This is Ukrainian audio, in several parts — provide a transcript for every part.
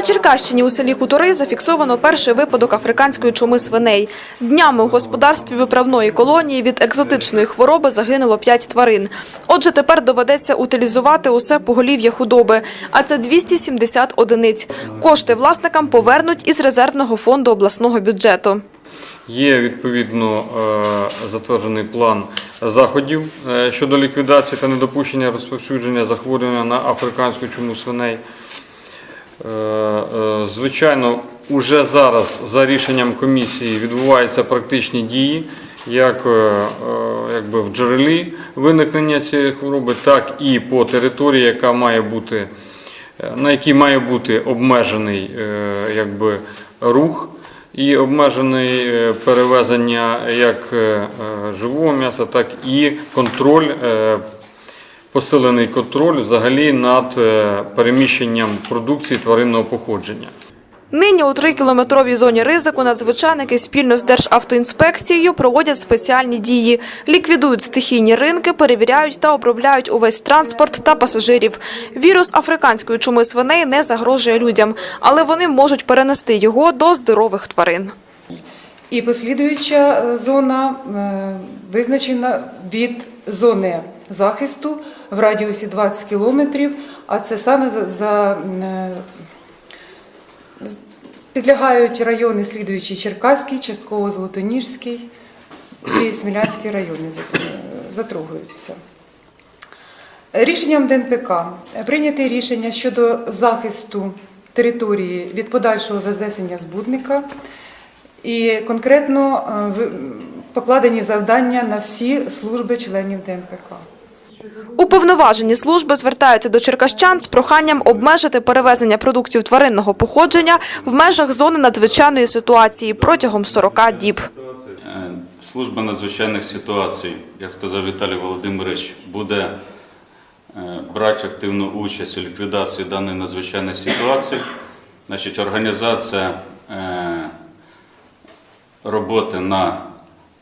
На Черкащині у селі Хутори зафіксовано перший випадок африканської чуми свиней. Днями у господарстві виправної колонії від екзотичної хвороби загинуло 5 тварин. Отже, тепер доведеться утилізувати усе поголів'я худоби, а це 270 одиниць. Кошти власникам повернуть із резервного фонду обласного бюджету. Є відповідно е, затверджений план заходів е, щодо ліквідації та недопущення розповсюдження захворювання на африканську чуму свиней. Е, е, Звичайно, уже зараз за рішенням комісії відбуваються практичні дії, як е, якби в джерелі виникнення цієї хвороби, так і по території, яка має бути, на якій має бути обмежений якби, рух і обмежений перевезення як живого м'яса, так і контроль посилений контроль взагалі над е, переміщенням продукції тваринного походження. Нині у трикілометровій зоні ризику надзвичайники спільно з Державтоінспекцією проводять спеціальні дії. Ліквідують стихійні ринки, перевіряють та обробляють увесь транспорт та пасажирів. Вірус африканської чуми свиней не загрожує людям, але вони можуть перенести його до здорових тварин. І послідуюча е, зона е, визначена від зони захисту в радіусі 20 кілометрів, а це саме за, за е, підлягають райони, слідуючі Черкаський, частково Золотоніжський і Смілянський райони е, затрогуються. Рішенням ДНПК прийняте рішення щодо захисту території від подальшого зазнесення збудника і конкретно е, покладені завдання на всі служби членів ДНПК. Уповноважені служби звертаються до черкащан з проханням обмежити перевезення продуктів тваринного походження в межах зони надзвичайної ситуації протягом 40 діб. Е, Служба надзвичайних ситуацій, як сказав Віталій Володимирович, буде е, брати активну участь у ліквідації даної надзвичайної ситуації. Значить, організація е, роботи на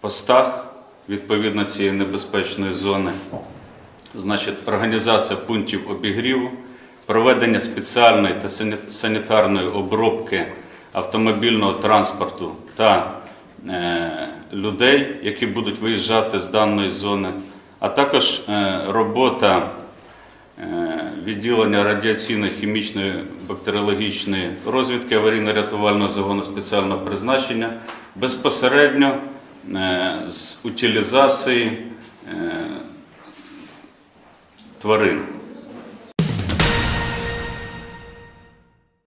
постах відповідно цієї небезпечної зони. Значить, організація пунктів обігріву, проведення спеціальної та санітарної обробки автомобільного транспорту та е, людей, які будуть виїжджати з даної зони, а також е, робота е, відділення радіаційної, хімічної, бактеріологічної розвідки аварійно-рятувального загону спеціального призначення безпосередньо е, з утилізації е, тварин.